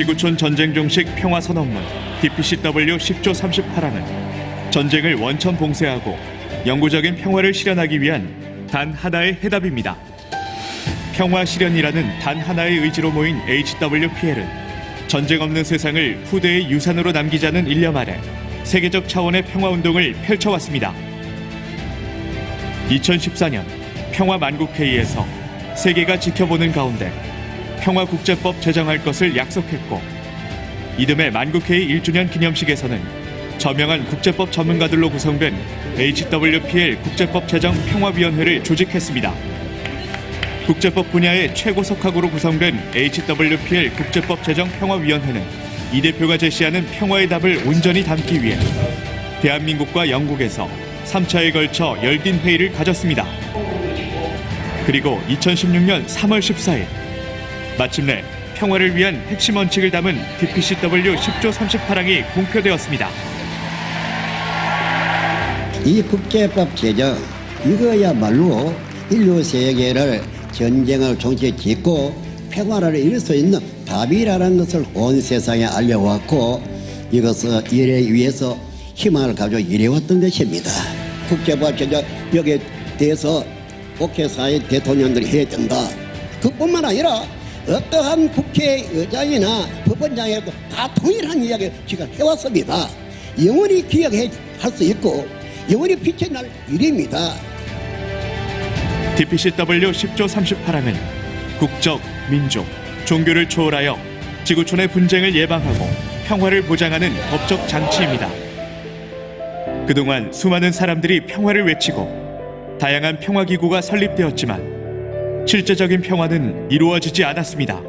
지구촌 전쟁 종식 평화 선언문 DPCW 10조 38항은 전쟁을 원천 봉쇄하고 영구적인 평화를 실현하기 위한 단 하나의 해답입니다. 평화 실현이라는 단 하나의 의지로 모인 HWPL은 전쟁 없는 세상을 후대의 유산으로 남기자는 일념 아래 세계적 차원의 평화 운동을 펼쳐왔습니다. 2014년 평화 만국회의에서 세계가 지켜보는 가운데 평화국제법 제정할 것을 약속했고 이듬해 만국회의 1주년 기념식에서는 저명한 국제법 전문가들로 구성된 HWPL 국제법 제정 평화위원회를 조직했습니다. 국제법 분야의 최고 석학으로 구성된 HWPL 국제법 제정 평화위원회는 이 대표가 제시하는 평화의 답을 온전히 담기 위해 대한민국과 영국에서 3차에 걸쳐 열띤 회의를 가졌습니다. 그리고 2016년 3월 14일 마침내 평화를 위한 핵심 원칙을 담은 DPCW 10조 38항이 공표되었습니다. 이 국제법 제정 이거야말로 인류 세계를 전쟁을 종식에 짓고 평화를 이룰 수 있는 답이라는 것을 온 세상에 알려왔고 이것을 이래 위해서 희망을 가지고 이래왔던 것입니다. 국제법 제정 여기에 대해서 국회사의 대통령들이 해야 된다. 그뿐만 아니라 어떠한 국회의장이나 법원장에도 다 동일한 이야기를 지금 해왔습니다. 영원히 기억할 수 있고 영원히 빛이 날 일입니다. DPCW 10조 38항은 국적, 민족, 종교를 초월하여 지구촌의 분쟁을 예방하고 평화를 보장하는 법적 장치입니다. 그동안 수많은 사람들이 평화를 외치고 다양한 평화기구가 설립되었지만 실제적인 평화는 이루어지지 않았습니다.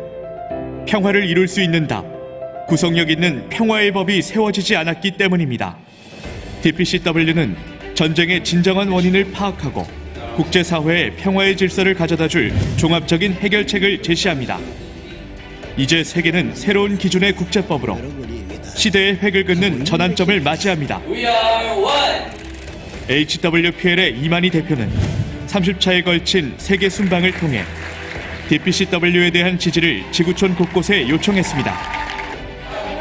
평화를 이룰 수 있는 답, 구속력 있는 평화의 법이 세워지지 않았기 때문입니다. DPCW는 전쟁의 진정한 원인을 파악하고 국제사회에 평화의 질서를 가져다 줄 종합적인 해결책을 제시합니다. 이제 세계는 새로운 기준의 국제법으로 시대의 획을 긋는 전환점을 맞이합니다. HWPL의 이만희 대표는 30차에 걸친 세계 순방을 통해 DPCW에 대한 지지를 지구촌 곳곳에 요청했습니다.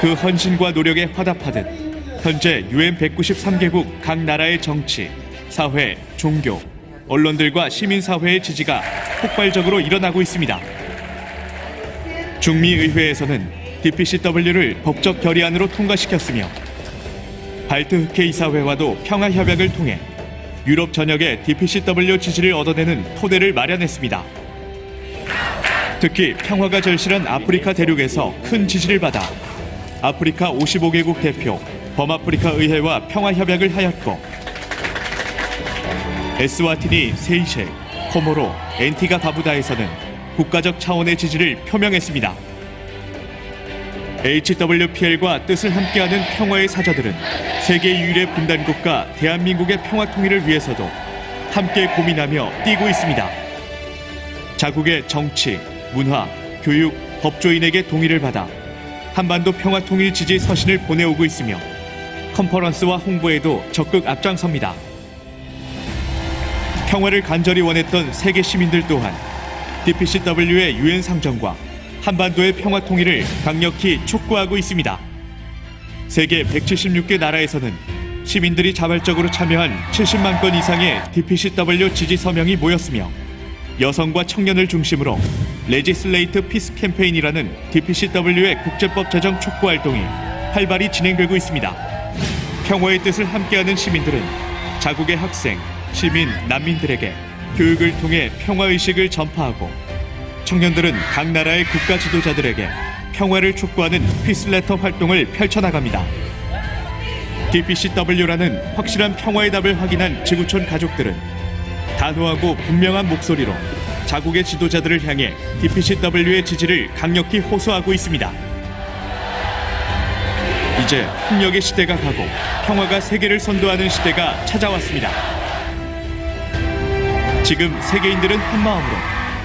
그 헌신과 노력에 화답하듯 현재 UN 193개국 각 나라의 정치, 사회, 종교, 언론들과 시민사회의 지지가 폭발적으로 일어나고 있습니다. 중미의회에서는 DPCW를 법적 결의안으로 통과시켰으며 발트 흑해 이사회와도 평화 협약을 통해 유럽 전역에 DPCW 지지를 얻어내는 토대를 마련했습니다. 특히 평화가 절실한 아프리카 대륙에서 큰 지지를 받아 아프리카 55개국 대표 범아프리카 의회와 평화 협약을 하였고 에스와티니, 세이셸, 코모로, 앤티가 바부다에서는 국가적 차원의 지지를 표명했습니다. HWPL과 뜻을 함께하는 평화의 사자들은 세계 유일의 분단국가 대한민국의 평화 통일을 위해서도 함께 고민하며 뛰고 있습니다. 자국의 정치, 문화, 교육, 법조인에게 동의를 받아 한반도 평화 통일 지지 서신을 보내오고 있으며 컨퍼런스와 홍보에도 적극 앞장섭니다. 평화를 간절히 원했던 세계 시민들 또한 DPCW의 유엔 상정과 한반도의 평화 통일을 강력히 촉구하고 있습니다. 세계 176개 나라에서는 시민들이 자발적으로 참여한 70만 건 이상의 DPCW 지지 서명이 모였으며 여성과 청년을 중심으로 레지슬레이트 피스 캠페인이라는 DPCW의 국제법 제정 촉구 활동이 활발히 진행되고 있습니다. 평화의 뜻을 함께하는 시민들은 자국의 학생, 시민, 난민들에게 교육을 통해 평화의식을 전파하고 청년들은 각 나라의 국가 지도자들에게 평화를 촉구하는 피스레터 활동을 펼쳐나갑니다. DPCW라는 확실한 평화의 답을 확인한 지구촌 가족들은 단호하고 분명한 목소리로 자국의 지도자들을 향해 DPCW의 지지를 강력히 호소하고 있습니다. 이제 폭력의 시대가 가고 평화가 세계를 선도하는 시대가 찾아왔습니다. 지금 세계인들은 한마음으로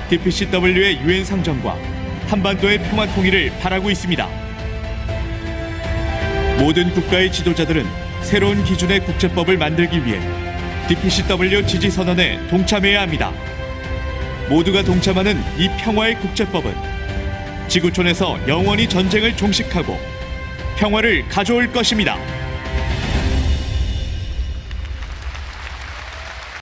DPCW의 유엔 상정과 한반도의 평화 통일을 바라고 있습니다. 모든 국가의 지도자들은 새로운 기준의 국제법을 만들기 위해 DPCW 지지 선언에 동참해야 합니다. 모두가 동참하는 이 평화의 국제법은 지구촌에서 영원히 전쟁을 종식하고 평화를 가져올 것입니다.